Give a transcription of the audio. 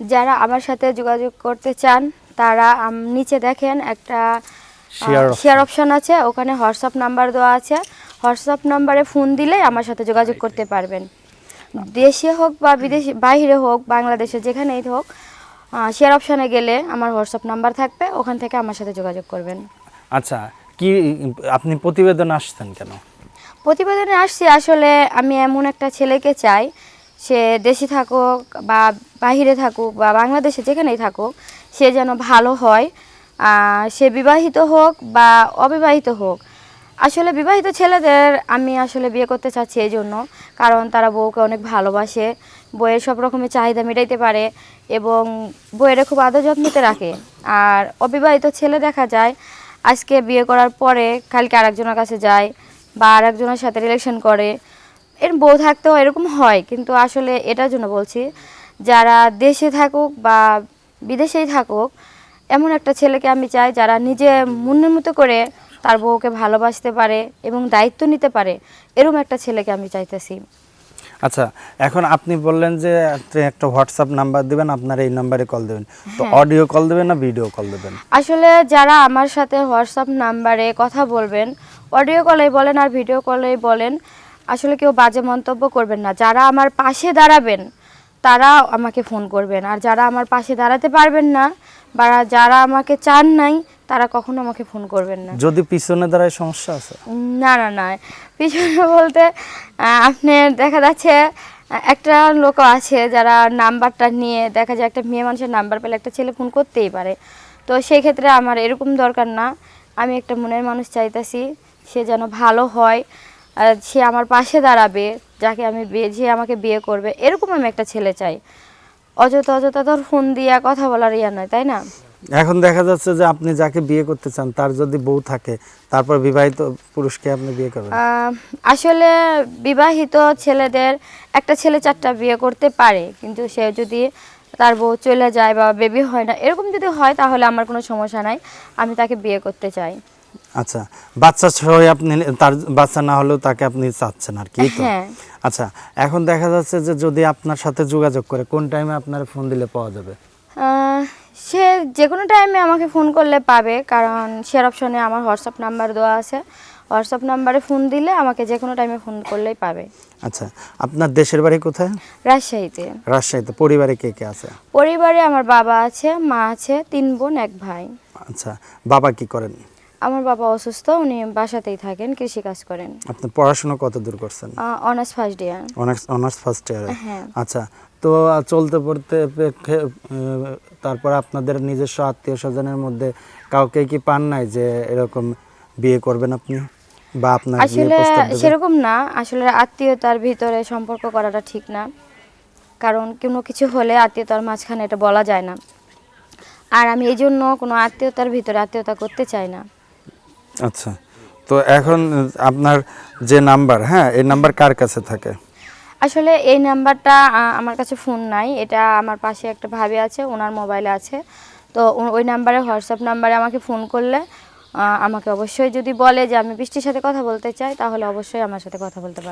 যারা আমার সাথে যোগাযোগ করতে চান তারা নিচে দেখেন একটা শেয়ার অপশন আছে ওখানে হোয়াটসঅ্যাপ নাম্বার দেওয়া আছে। হোয়াটসঅ্যাপ নাম্বারে ফোন দিলে আমার সাথে যোগাযোগ করতে পারবেন। দেশে হোক বা বিদেশে বাইরে হোক বাংলাদেশে যেখানেই হোক শেয়ার অপশানে গেলে আমার হোয়াটসঅ্যাপ নাম্বার থাকবে ওখান থেকে আমার সাথে যোগাযোগ করবেন। আচ্ছা কি আপনি প্রতিবেদন আসছেন কেন? প্রতিবেদনে আসছি আসলে আমি এমন একটা ছেলেকে চাই সে দেশে থাকুক বা বাহিরে থাকুক বা বাংলাদেশে যেখানেই থাকুক, সে যেন ভালো হয় সে বিবাহিত হোক বা অবিবাহিত হোক। আসলে বিবাহিত ছেলেদের আমি আসলে বিয়ে করতে চাচ্ছি এই জন্য, কারণ তারা বউকে অনেক ভালোবাসে বইয়ের সব রকমের চাহিদা মেটাইতে পারে এবং বইয়ের খুব আদর যত্নতে রাখে। আর অবিবাহিত ছেলে দেখা যায়, আজকে বিয়ে করার পরে কালকে আরেকজনের কাছে যায় বা আরেকজনের সাথে রিলেশন করে এর বউ থাকতেও এরকম হয় কিন্তু আসলে এটার জন্য বলছি যারা দেশে থাকুক বা বিদেশেই থাকুক এমন একটা ছেলেকে আমি চাই যারা নিজে মনের মতো করে তার বউকে ভালোবাসতে পারে এবং দায়িত্ব নিতে পারে এরকম একটা ছেলেকে আমি চাইতেছি। আচ্ছা এখন আপনি বললেন যে একটা হোয়াটসঅ্যাপ নাম্বার দিবেন আপনার এই নাম্বারে কল দেবেন। তো হ্যাঁ। অডিও কল দেবেন না ভিডিও কল দেবেন? আসলে যারা আমার সাথে হোয়াটসঅ্যাপ নাম্বারে কথা বলবেন অডিও কলেই বলেন আর ভিডিও কলেই বলেন আসলে কেউ বাজে মন্তব্য করবেন না। যারা আমার পাশে দাঁড়াবেন তারা আমাকে ফোন করবেন। আর যারা আমার পাশে দাঁড়াতে পারবেন না বা যারা আমাকে চান নাই তারা কখনো আমাকে ফোন করবেন না। যদি পিছনে দাঁড়ায় সমস্যা আছে? না না না। পিছনে বলতে আপনি দেখা যাচ্ছে একটা লোক আছে যারা নাম্বারটা নিয়ে দেখা যায় একটা মেয়ে মানুষের নাম্বার পেলে একটা ছেলে ফোন করতেই পারে। তো সেই ক্ষেত্রে আমার এরকম দরকার না। আমি একটা মনের মানুষ চাইতেছি সে যেন ভালো হয়। সে আমার পাশে দাঁড়াবে যাকে আমি বিয়ে যে আমাকে বিয়ে করবে এরকম আমি একটা ছেলে চাই। অযথা অযথা তোর ফোন দিয়া কথা বলার ইয়া নয় তাই না? এখন দেখা যাচ্ছে যে আপনি যাকে বিয়ে করতে চান তার যদি বউ থাকে তারপর বিবাহিত পুরুষকে আপনি বিয়ে করবেন। আসলে বিবাহিত ছেলেদের একটা ছেলে চারটা বিয়ে করতে পারে কিন্তু সে যদি তার বউ চলে যায় বা বেবি হয় না এরকম যদি হয় তাহলে আমার কোনো সমস্যা নাই আমি তাকে বিয়ে করতে চাই। আচ্ছা বাচ্চা সহ আপনি তার বাচ্চা না হলেও তাকে আপনি চাচ্ছেন আর কি তো? হ্যাঁ। আচ্ছা এখন দেখা যাচ্ছে যে যদি আপনার সাথে যোগাযোগ করে কোন টাইমে আপনার ফোন দিলে পাওয়া যাবে? সে যে কোনো টাইমে আমাকে ফোন করলে পাবে কারণ শেয়ার অপশনে আমার হোয়াটসঅ্যাপ নাম্বার দেওয়া আছে। হোয়াটসঅ্যাপ নাম্বারে ফোন দিলে আমাকে যে কোনো টাইমে ফোন করলেই পাবে। আচ্ছা আপনার দেশের বাড়ি কোথায়? রাজশাহীতে। রাজশাহীতে পরিবারে কে কে আছে? পরিবারে আমার বাবা আছে মা আছে তিন বোন এক ভাই। আচ্ছা বাবা কি করেন? আমার বাবা অসুস্থ উনি বাসাতেই থাকেন কৃষি কাজ করেন। আপনি পড়াশোনা কত দূর করছেন? Honours first year honours honours first ইয়ারে। আচ্ছা তো চলতে পড়তে তারপর আপনাদের নিজস্ব আত্মীয় স্বজনের মধ্যে কাউকে কি পান নাই যে এরকম বিয়ে করবেন আপনি? বা আপনার আসলে সেরকম না। আসলে আত্মীয়তার ভিতরে সম্পর্ক করাটা ঠিক না। কারণ কোনো কিছু হলে আত্মীয়তার মাঝখানে এটা বলা যায় না। আর আমি এই জন্য কোনো আত্মীয়তার ভিতরে আত্মীয়তা করতে চাই না। আচ্ছা। তো এখন আপনার যে নাম্বার হ্যাঁ এই নাম্বার কার কাছে থাকে? আসলে এই নাম্বারটা আমার কাছে ফোন নাই। এটা আমার পাশে একটা ভাবি আছে, ওনার মোবাইলে আছে। তো ওই নাম্বারে, হোয়াটসঅ্যাপ নাম্বারে আমাকে ফোন করলে আমাকে অবশ্যই যদি বলে যে আমি বৃষ্টির সাথে কথা বলতে চাই, তাহলে অবশ্যই আমার সাথে কথা বলতে পারে